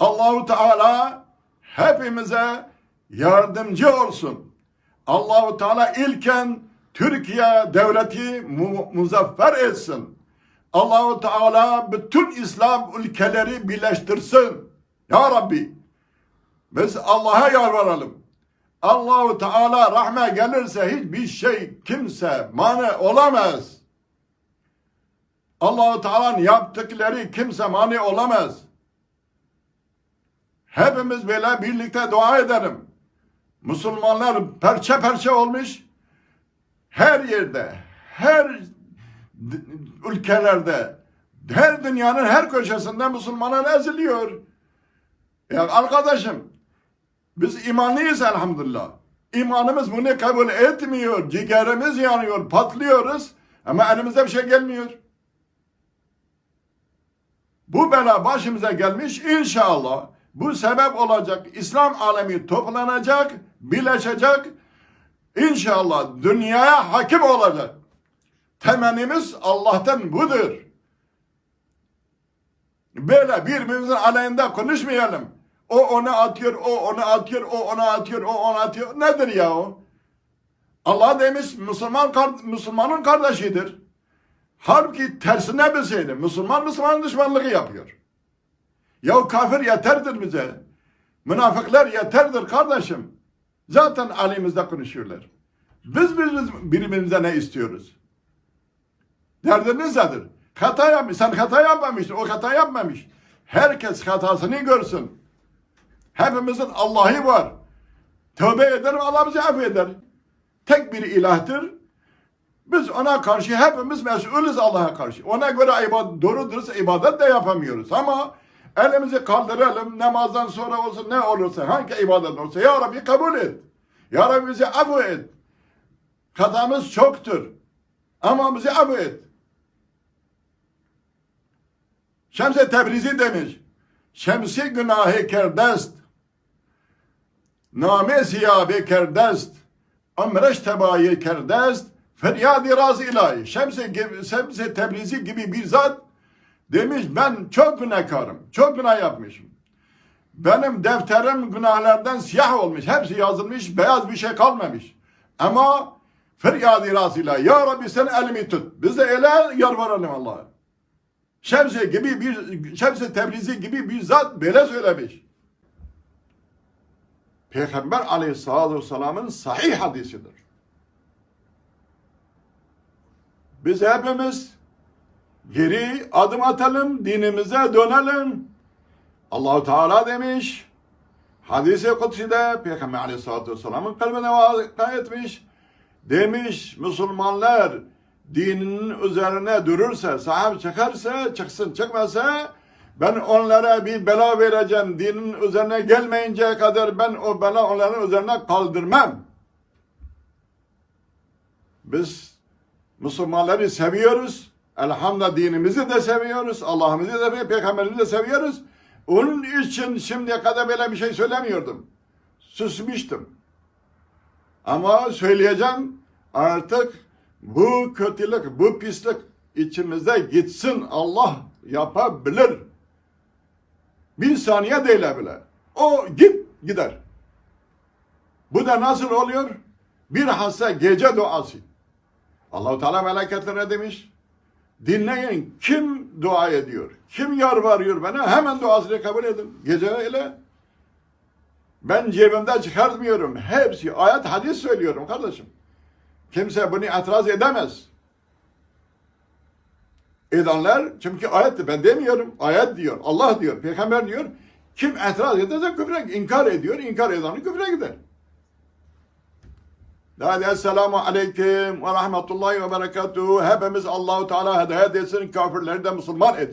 Allahu Teala hepimize yardımcı olsun. Allahu Teala ilken Türkiye devleti mu- muzaffer etsin. Allahu Teala bütün İslam ülkeleri birleştirsin. Ya Rabbi biz Allah'a yalvaralım. Allahu Teala rahme gelirse hiçbir şey kimse mani olamaz. Allahu Teala'nın yaptıkları kimse mani olamaz. Hepimiz böyle birlikte dua edelim. Müslümanlar perçe perçe olmuş. Her yerde, her ülkelerde, her dünyanın her köşesinde Müslümanlar eziliyor. Ya arkadaşım, biz imanlıyız elhamdülillah. İmanımız bunu kabul etmiyor. Ciğerimiz yanıyor, patlıyoruz. Ama elimizde bir şey gelmiyor. Bu bela başımıza gelmiş inşallah. Bu sebep olacak. İslam alemi toplanacak, birleşecek. İnşallah dünyaya hakim olacak. Temennimiz Allah'tan budur. Böyle birbirimizin aleyhinde konuşmayalım. O onu atıyor, o onu atıyor, o onu atıyor, o onu atıyor. Nedir ya o? Allah demiş Müslüman Müslümanın kardeşidir. Halbuki tersine bilseydi Müslüman Müslümanın düşmanlığı yapıyor. Ya kafir yeterdir bize. Münafıklar yeterdir kardeşim. Zaten alimizde konuşuyorlar. Biz birbirimiz- birbirimize ne istiyoruz? Derdiniz nedir? Hata yapmış. Sen hata yapmamışsın. O hata yapmamış. Herkes hatasını görsün. Hepimizin Allah'ı var. Tövbe ederim Allah bizi affeder. Tek bir ilahtır. Biz ona karşı hepimiz mesulüz Allah'a karşı. Ona göre ibadet, doğru dürüst ibadet de yapamıyoruz. Ama elimizi kaldıralım. Namazdan sonra olsun ne olursa hangi ibadet olursa Ya Rabbi kabul et. Ya Rabbi bizi affet. et. Hatamız çoktur. Ama bizi affet. et. Şems-i Tebrizi demiş. Şemsi günahı kerdest. Name siyabı kerdest. Ömreş tebayı kerdest. Feryadi razı ilahi. Şemsi, gibi- Şems-i Tebrizi gibi bir zat demiş ben çok günahkarım. Çok günah yapmışım. Benim defterim günahlardan siyah olmuş. Hepsi yazılmış. Beyaz bir şey kalmamış. Ama feryadi razı ilahi. Ya Rabbi sen elimi tut. Biz de ele yalvaralım Allah'a. Şemsi gibi bir Şemsi Tebrizi gibi bir zat böyle söylemiş. Peygamber aleyhissalatü vesselamın sahih hadisidir. Biz hepimiz geri adım atalım, dinimize dönelim. Allahu Teala demiş, hadis-i kutsi'de Peygamber aleyhissalatü vesselamın kalbine vaka etmiş. Demiş Müslümanlar dininin üzerine durursa, sahip çıkarsa, çıksın çıkmasa ben onlara bir bela vereceğim. Dinin üzerine gelmeyinceye kadar ben o bela onların üzerine kaldırmam. Biz Müslümanları seviyoruz. Elhamdülillah dinimizi de seviyoruz. Allah'ımızı da. Peygamberimizi de seviyoruz. Onun için şimdiye kadar böyle bir şey söylemiyordum. Susmuştum. Ama söyleyeceğim artık bu kötülük, bu pislik içimizde gitsin. Allah yapabilir. Bir saniye değil bile. O git gider. Bu da nasıl oluyor? Bir hasta gece duası. Allahu Teala meleketlerine demiş. Dinleyin kim dua ediyor? Kim yalvarıyor bana? Hemen duasını kabul edin. Gece öyle. Ben cebimden çıkartmıyorum. Hepsi ayet hadis söylüyorum kardeşim. Kimse bunu itiraz edemez. Edenler çünkü ayet ben demiyorum. Ayet diyor. Allah diyor. Peygamber diyor. Kim itiraz ederse küfre inkar ediyor. İnkar edeni küfre gider. Hadi esselamu aleyküm ve rahmetullahi ve berekatuhu. Hepimiz Allahu Teala hidayet etsin, kafirleri de Müslüman etsin.